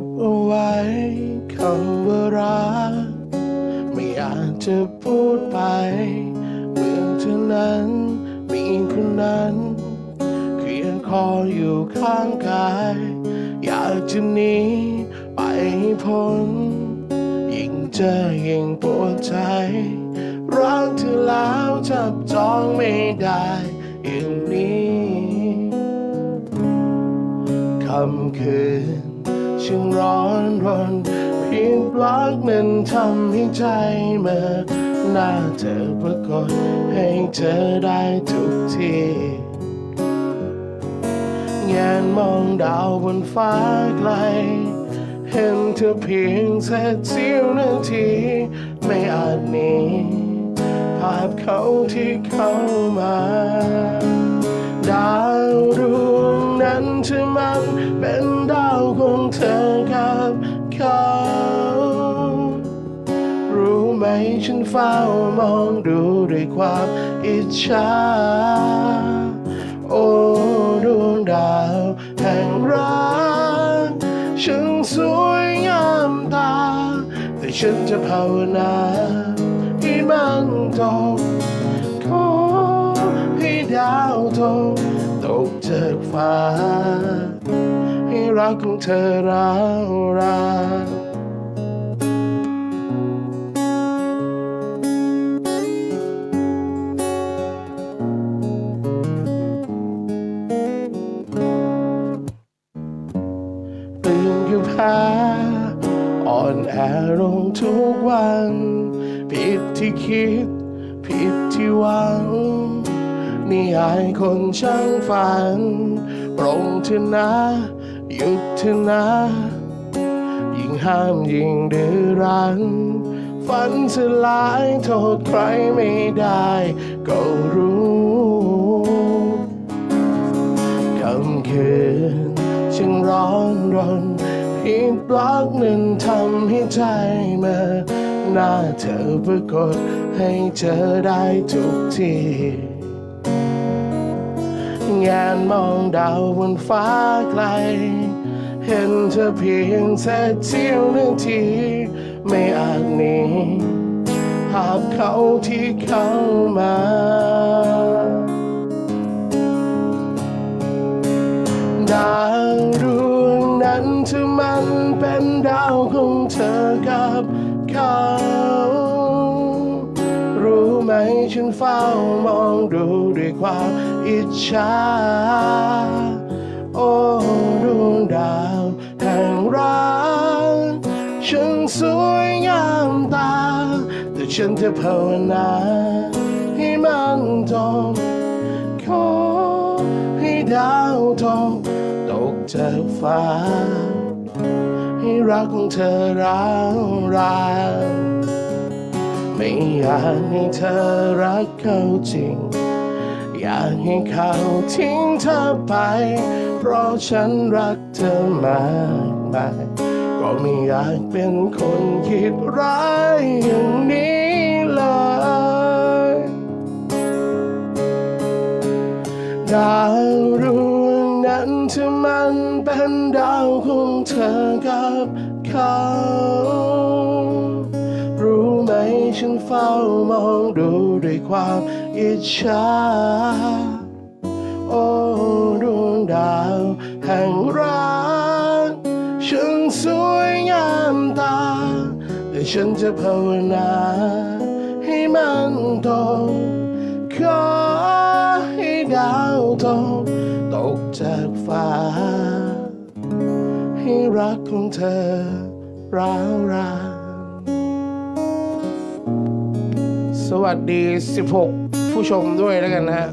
บเอาไว้คำว่ารัก ไม่อยากจะพูดไปเมื่อเธอนั้น มีคนนั้นเคียงคออยู่ข้างกาย อยากจะหนีไปพ้นยิ่งเจอยิ่งปวดใจ รักเธอแล้วจับจองไม่ได้อย่างนี้คำคืน ช่างร้อนรนเพียงปลักนั้นทำให้ใจเมื่อหน้าเธอปรากฏให้เธอได้ทุกทีแงนมองดาวบนฟ้าไกล เห็นเธอเพียงแค่เสี้ยวนาที ไม่อาจหนีภาพเขาที่เข้ามา นั้นเธอมันเป็นดาวของเธอกับเขารู้ไหมฉันเฝ้ามองดูด้วยความอิจฉาโอ้ดวงดาวแห่งรักช่างสวยงามตา แต่ฉันจะภาวนาให้มันตกขอให้ดาวตก ตกจากฟ้า ให้รักของเธอร้าวรานเปลี่ยนคือแพ้อ่อนแอลงทุกวัน ผิดที่คิด ผิดที่หวัง นิยายคนช่างฝัน ปรงเถอะนะ หยุดเถอะนะ ยิ่งห้ามยิ่งดื้อรั้น ฝันสลายโทษใครไม่ได้ ก็รู้คำคืนช่างร้อนรนเพียงปลักหนึ่งทำให้ใจเมื่อหน้าเธอปรากฏให้เธอได้ทุกที งานมองดาวบนฟ้าไกล เห็นเธอเพียงแค่เสี้ยวนาที ไม่อาจหนีภาพเขาที่เข้ามาดาวดวงนั้นเธอมันเป็นดาวของเธอกับเขา ฉันเฝ้ามองดูด้วยความอิจฉา โอ้ดวงดาวแห่งรักฉันสวยงามตา แต่ฉันจะภาวนาให้มันตรงขอให้ดาวตกตกจากฟ้า ให้รักของเธอร้าวราน ไม่อยากให้เธอรักเขาจริง อยากให้เขาทิ้งเธอไป เพราะฉันรักเธอมากมายก็ไม่อยากเป็นคนคิดร้ายอย่างนี้เลย ดาวดวงนั้นเธอมันเป็นดาวของเธอกับเขา ไหมฉันเฝ้ามองดูด้วยความอิจฉาโอ้ดวงดาวแห่งรักฉันสวยงามตาแต่ฉันจะภาวนาให้มันตกขอให้ดาวตกตกจากฟ้า ให้รักของเธอร้าวราน สวัสดี 16 ผู้ชมด้วยแล้วกันนะฮะ